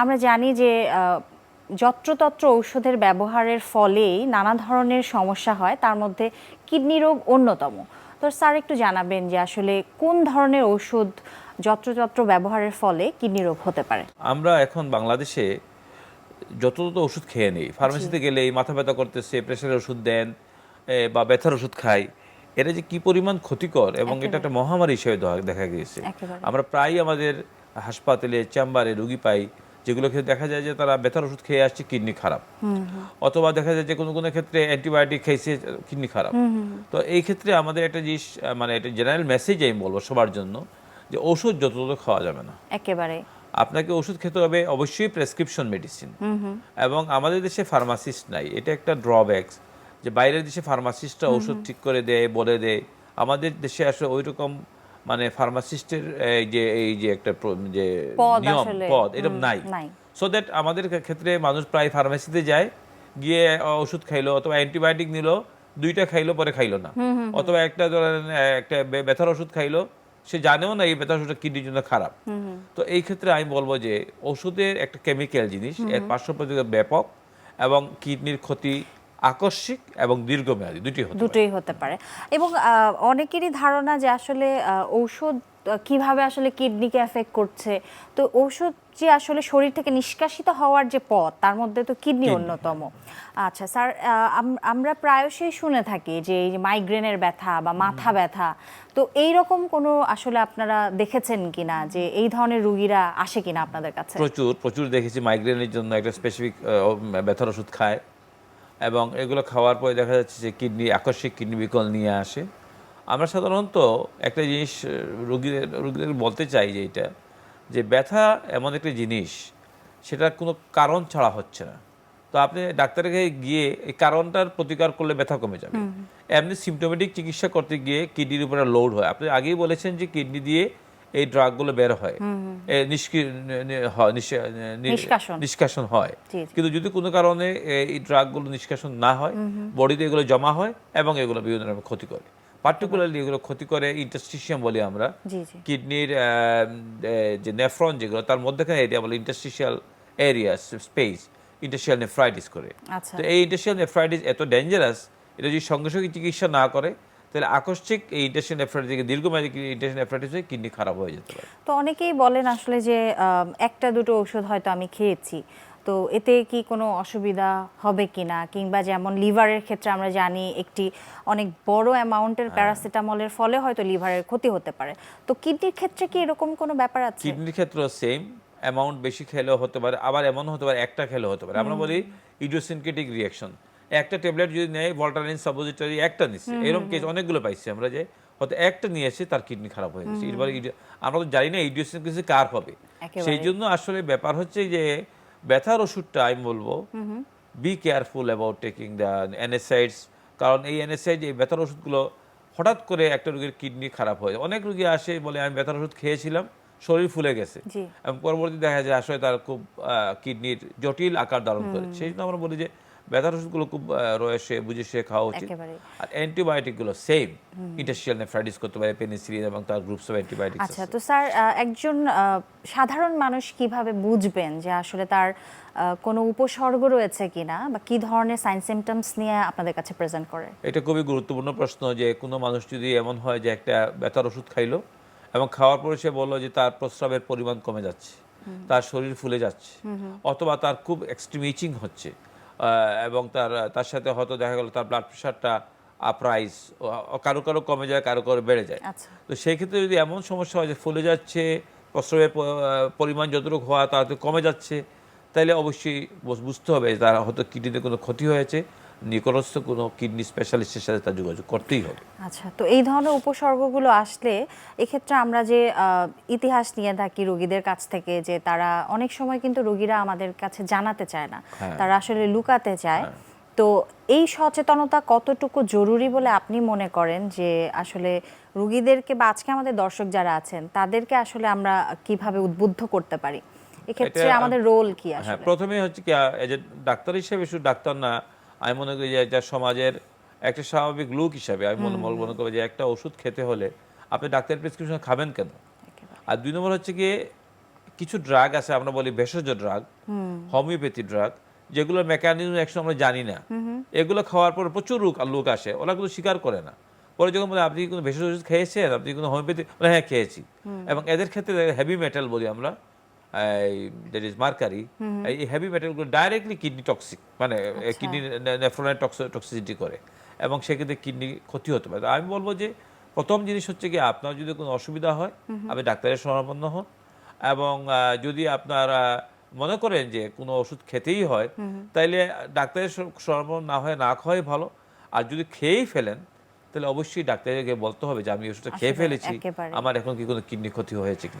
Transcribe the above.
আমরা জানি যে যত্রতত্র ঔষধের ব্যবহারের ফলেই নানা ধরনের সমস্যা হয়। তার মধ্যে কিডনি রোগ অন্যতম। তো স্যার একটু জানাবেন যে আসলে কোন ধরনের ঔষধ যত্রতত্র ব্যবহারের ফলে কিডনি রোগ হতে পারে? আমরা এখন বাংলাদেশে যত তত ওষুধ খেয়ে নেই। ফার্মেসিতে গেলেই মাথা ব্যথা করতেছে প্রেশারের ওষুধ দেন বা ব্যথার ওষুধ খাই। এটা যে কি পরিমাণ ক্ষতিকর এবং এটা একটা মহামারী হিসেবে দেখা গিয়েছে। আমরা প্রায়ই আমাদের হাসপাতালে চেম্বারে রুগী পাই। যেগুলো ক্ষেত্রে দেখা যায় যে তারা ব্যথার ওষুধ খেয়ে আসছে কিডনি খারাপ। অথবা দেখা যায় যে কোনো কোনো ক্ষেত্রে অ্যান্টিবায়োটিক খেয়েছে কিডনি খারাপ। তো এই ক্ষেত্রে আমাদের একটা জিনিস মানে একটা জেনারেল মেসেজ আমি বলব সবার জন্য যে ওষুধ যত খাওয়া যাবে না। একেবারে। আপনাকে ওষুধ খেতে হবে অবশ্যই প্রেসক্রিপশন মেডিসিন এবং আমাদের দেশে ফার্মাসিস্ট নাই। এটা একটা ড্রব্যাকস যে বাইরের দেশে ফার্মাসিস্টরা ওষুধ ঠিক করে দেয় বলে দেয়। আমাদের দেশে আসলে ওই রকম মানে ফার্মাসিস্টের এই যে এই যে একটা যে নিয়ম পদ এরকম নাই। সো দ্যাট আমাদের ক্ষেত্রে মানুষ প্রায় ফার্মেসিতে যায় গিয়ে ওষুধ খাইলো অথবা অ্যান্টিবায়োটিক নিল দুইটা খাইলো পরে খাইলো না। অথবা একটা ধরেন একটা ব্যথার ওষুধ খাইলো সে জানেও না এই ব্যথার ওষুধটা কিডনির জন্য খারাপ। তো এই ক্ষেত্রে আমি বলব যে ওষুধের একটা কেমিক্যাল জিনিস এর পার্শ্ব ব্যাপক এবং কিডনির ক্ষতি আকস্মিক এবং দীর্ঘমেয়াদী দুটি দুটোই হতে পারে। এবং অনেকেরই ধারণা যে আসলে ঔষধ কীভাবে আসলে কিডনিকে এফেক্ট করছে। তো ঔষধ যে আসলে শরীর থেকে নিষ্কাশিত হওয়ার যে পথ তার মধ্যে তো কিডনি অন্যতম। আচ্ছা স্যার আম- আমরা প্রায়শই শুনে থাকি যে এই মাইগ্রেনের ব্যথা বা মাথা ব্যথা তো এই রকম কোনো আসলে আপনারা দেখেছেন কিনা যে এই ধরনের রুগীরা আসে কিনা আপনাদের কাছে? প্রচুর প্রচুর দেখেছি মাইগ্রেনের জন্য একটা স্পেসিফিক ব্যথার ওষুধ খায়। এবং এগুলো খাওয়ার পরে দেখা যাচ্ছে যে কিডনি আকস্মিক কিডনি বিকল নিয়ে আসে। আমরা সাধারণত একটা জিনিস রোগীদের রোগীদের বলতে চাই যে এটা যে ব্যথা এমন একটা জিনিস সেটা কোনো কারণ ছাড়া হচ্ছে না। তো আপনি ডাক্তারের কাছে গিয়ে এই কারণটার প্রতিকার করলে ব্যথা কমে যাবে। এমনি সিমটোমেটিক চিকিৎসা করতে গিয়ে কিডনির উপরে লোড হয়। আপনি আগেই বলেছেন যে কিডনি দিয়ে এই ড্রাগগুলো বের হয়। নিষ্কাশন। হয়। কিন্তু যদি কোনো কারণে এই ড্রাগগুলো নিষ্কাশন না হয় বডিতে এগুলো জমা হয় এবং এগুলো বিভিন্ন রকমের ক্ষতি করে। পার্টিকুলারলি এগুলো ক্ষতি করে ইন্টাস্টিশিয়াম বলি আমরা। কিডনির যে নেফ্রন যেগুলো তার মধ্যেখানে এরিয়া বলে interstitial area space interstitial nephritis করে। আচ্ছা। তো এই ইন্টাস্টিয়াল নেফ্রাইটিস এত ডেঞ্জারাস এটা যদি সঙ্গে সঙ্গে চিকিৎসা না করে তাহলে আকস্মিক এই ইন্টাস্টিয়াল নেফ্রাইটিস দীর্ঘমেয়াদী ইন্টাস্টিয়াল নেফ্রাইটিস হয়ে কিডনি খারাপ হয়ে যেতে পারে। তো অনেকেই বলেন আসলে যে একটা দুটো ওষুধ হয়তো আমি খেয়েছি। তো এতে কি কোনো অসুবিধা হবে কিনা কিংবা যেমন লিভারের ক্ষেত্রে আমরা জানি একটি অনেক বড় অ্যামাউন্টের প্যারাসিটামলের ফলে হয়তো লিভারের ক্ষতি হতে পারে। তো কিডনির ক্ষেত্রে কি এরকম কোনো ব্যাপার আছে? কিডনির ক্ষেত্রেও সেম। অ্যামাউন্ট বেশি খেলেও হতে পারে আবার এমন হতে পারে একটা খেলেও হতে পারে। আমরা বলি ইডিওসিনকেটিক রিয়াকশন একটা ট্যাবলেট যদি নেয় ভল্টারিন সাপোজিটরি একটা নিচ্ছে এরকম কেস অনেকগুলো পাইছি আমরা যে হয়তো একটা নিয়েছে তার কিডনি খারাপ হয়ে গেছে। এবার আমরা তো জানি না ইডিওসিনকেটিক কার হবে। সেই জন্য আসলে ব্যাপার হচ্ছে যে ব্যথার ওষুধটা আমি বলব be careful about taking the NSAIDs কারণ এই এনএসআইড এই ব্যথার ওষুধগুলো হঠাৎ করে একটা রোগীর কিডনি খারাপ হয়ে যায়। অনেক রোগী আসে বলে আমি ব্যথার ওষুধ খেয়েছিলাম শরীর ফুলে গেছে। এবং পরবর্তী দেখা যায় আসলে তার খুব কিডনির জটিল আকার ধারণ করে। সেই জন্য আমরা বলি যে ব্যথার ওষুধগুলো খুব রয়েছে বুঝে সে খাওয়া উচিত। আর অ্যান্টিবায়োটিকগুলো সেম ইন্টাস্ট্রিয়াল নেফ্রাইটিস করতে পারে পেনিসিলিন এবং তার গ্রুপস অফ অ্যান্টিবায়োটিক্স আচ্ছা তো স্যার একজন সাধারণ মানুষ কীভাবে বুঝবেন যে আসলে তার কোনো উপসর্গ রয়েছে কিনা বা কি ধরনের সাইন সিমটমস নিয়ে আপনাদের কাছে প্রেজেন্ট করে? এটা খুবই গুরুত্বপূর্ণ প্রশ্ন যে কোনো মানুষ যদি এমন হয় যে একটা ব্যথার ওষুধ খাইলো এবং খাওয়ার পরে সে বলল যে তার প্রস্রাবের পরিমাণ কমে যাচ্ছে তার শরীর ফুলে যাচ্ছে অথবা তার খুব এক্সট্রিম ইচিং হচ্ছে এবং তার তার সাথে হয়তো দেখা গেল তার ব্লাড প্রেশারটা আপরাইজ কারও কারও কমে যায় কারও কারও বেড়ে যায়। আচ্ছা। তো সেই ক্ষেত্রে যদি এমন সমস্যা হয় যে ফুলে যাচ্ছে প্রস্রাবের পরিমাণ যতটুকু হওয়া তাতে কমে যাচ্ছে তাহলে অবশ্যই বুঝ- বুঝতে হবে যে তার হয়তো কিডনিতে কোনো ক্ষতি হয়েছে। নিকটস্থ কোনো কিডনি স্পেশালিস্টের সাথে তার যোগাযোগ করতেই হবে। আচ্ছা তো এই ধরনের উপসর্গগুলো আসলে এক্ষেত্রে আমরা যে ইতিহাস নিয়ে থাকি রোগীদের কাছ থেকে যে তারা অনেক সময় কিন্তু রোগীরা আমাদের কাছে জানাতে চায় না হ্যাঁ। তারা আসলে লুকাতে চায়। তো এই সচেতনতা কতটুকু জরুরি বলে আপনি মনে করেন যে আসলে রোগীদেরকে বা আজকে আমাদের দর্শক যারা আছেন তাদেরকে আসলে আমরা কীভাবে উদ্বুদ্ধ করতে পারি? এক্ষেত্রে আমাদের রোল কি হ্যাঁ আসলে? প্রথমে হচ্ছে কি ডাক্তার হিসেবে শুধু ডাক্তার না আমি মনে করি যে এটা সমাজের একটা স্বাভাবিক লোক হিসাবে আমি মনে মনে করি যে একটা ওষুধ খেতে হলে আপনি ডাক্তারের প্রেসক্রিপশন খাবেন কেন? আর দুই নম্বর হচ্ছে কি কিছু ড্রাগ আছে আমরা বলি ভেষজ ড্রাগ হোমিওপ্যাথি ড্রাগ যেগুলোর মেকানিজম একসময় আমরা জানি না। এগুলো খাওয়ার পর প্রচুর লোক লোক আসে ওরা কিন্তু স্বীকার করে না। পরে যখন বলে আপনি কোনো ভেষজ ওষুধ খেয়েছেন? আপনি কোনো হোমিওপ্যাথি হ্যাঁ খেয়েছি। এবং এদের ক্ষেত্রে হেভি মেটাল বলি আমরা। দ্যাট ইজ মার্কারি এই হেভি মেটালগুলো ডাইরেক্টলি কিডনি টক্সিক মানে কিডনি নেফ্রনের টক্সিসিটি করে। এবং সেক্ষেত্রে কিডনি ক্ষতি হতে পারে। আমি বলব যে প্রথম জিনিস হচ্ছে কি আপনার যদি কোনো অসুবিধা হয় আপনি ডাক্তারের শরণাপন্ন হন। এবং যদি আপনার মনে করেন যে কোনো ওষুধ খেতেই হয় তাইলে ডাক্তারের শরণাপন্ন না হয় না খাওয়াই ভালো। আর যদি খেয়েই ফেলেন তাহলে অবশ্যই ডাক্তারকে বলতে হবে যে আমি ওষুধটা খেয়ে ফেলেছি আমার এখন কি কোনো কিডনি ক্ষতি হয়েছে কি